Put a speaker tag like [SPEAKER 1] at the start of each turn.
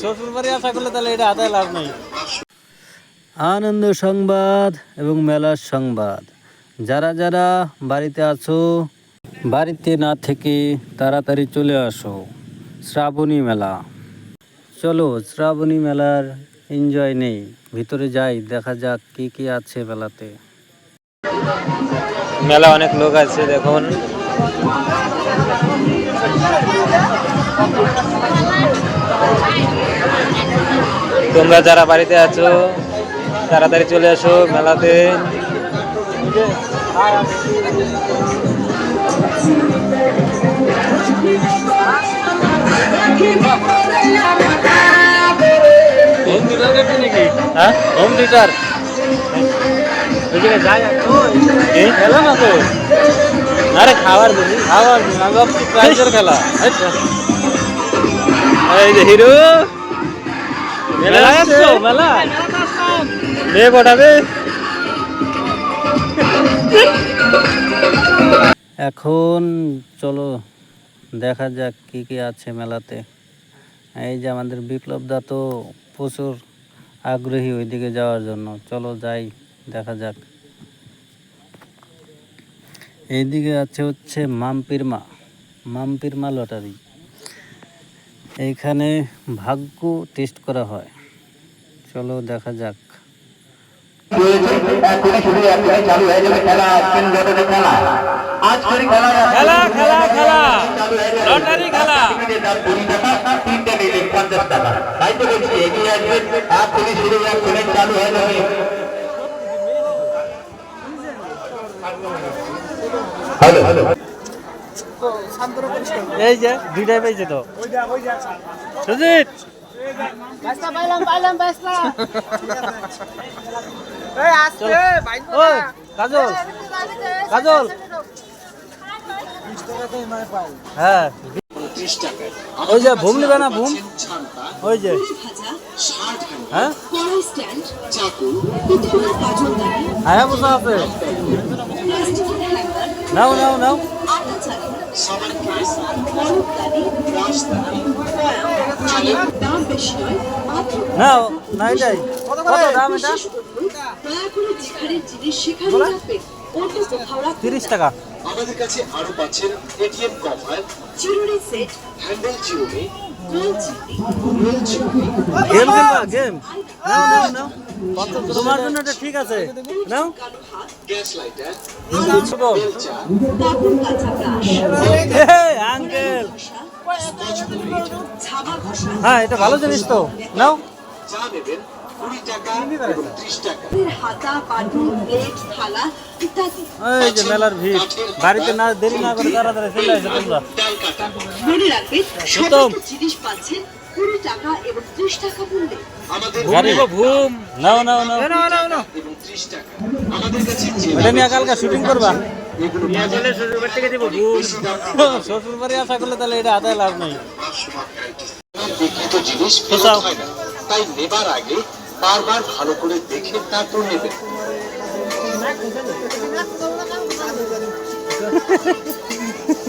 [SPEAKER 1] শ্বশুর বাড়ি আশা করলে তাহলে এটা আদায় লাভ নেই। আনন্দ সংবাদ এবং মেলার সংবাদ। যারা যারা বাড়িতে আছো বাড়িতে না থেকে তাড়াতাড়ি চলে আসো। শ্রাবণী মেলা। চলো শ্রাবণী মেলার এনজয় নেই। ভিতরে যাই দেখা যাক কি কি আছে মেলাতে। মেলা অনেক লোক আছে দেখুন। তোমরা যারা বাড়িতে আছো তাড়াতাড়ি চলে আসো মেলাতে। হ্যাঁ? হোম থিয়েটার খেলা না তো? আরে খাবার দিবি প্রাইজের খেলা। এই যে হিরো। মেলা আসছো মেলা? পটাবে এখন চলো দেখা যাক কি কি আছে মেলাতে। এই যে আমাদের বিপ্লব দা তো প্রচুর আগ্রহী ওইদিকে যাওয়ার জন্য। চলো যাই দেখা যাক। এইদিকে আছে হচ্ছে মাম্পির মা। মাম্পির মা লটারি। এইখানে ভাগ্য টেস্ট করা হয় চলো দেখা যাক
[SPEAKER 2] খেলা খেলা আজকের খেলা
[SPEAKER 1] খেলা, খেলা, খেলা।
[SPEAKER 2] চালু হয়ে।
[SPEAKER 1] লটারি খেলা।
[SPEAKER 2] হয়ে যাবে হ্যালো হ্যালো
[SPEAKER 1] এই যে দুইটাই পেয়েছে তো। সুজিত! কাজল। কাজল। হ্যাঁ। ওই যে ভুম নিবে না ভুম? ওই যে। হ্যাঁ? হ্যাঁ বসা আছে। নাও নাও নাও।
[SPEAKER 3] সাবান গ্লাস বরফদানি দাম বেশি নয় মাত্র
[SPEAKER 1] নাও না এটাই কত দাম এটা
[SPEAKER 3] দয়া করে? যেখানে জিনিস সেখানে রাখবেন অন্য কোথাও রাখবেন
[SPEAKER 1] তিরিশ টাকা।
[SPEAKER 2] আমাদের কাছে আরও পাচ্ছেন এটিএম কভার
[SPEAKER 3] চিরুনি সেট।
[SPEAKER 2] হ্যান্ডেল চিরুনি
[SPEAKER 1] গেম খেলবা গেম নাও নাও নাও। তোমার জন্য এটা ঠিক আছে। নাও। আঙ্কেল হ্যাঁ এটা ভালো জিনিস তো। নাও।
[SPEAKER 2] কুড়ি টাকা ত্রিশ টাকা।
[SPEAKER 3] হাতা বাটি প্লেট থালা ইত্যাদি।
[SPEAKER 1] এই যে মেলার ভিড়। বাড়িতে না দেরি না করে তাড়াতাড়ি চলে আসো তোমরা
[SPEAKER 3] মনে। জিনিস পাচ্ছেন কুড়ি টাকা এবং ত্রিশ টাকা মূল্যে।
[SPEAKER 1] শুটিং করবা? শ্বশুর বাড়ি আশা করলে তাহলে এটা আদায় লাভ নেই।
[SPEAKER 2] জিনিস তাই নেবার আগে বারবার ভালো করে দেখে তারপর নেবেন।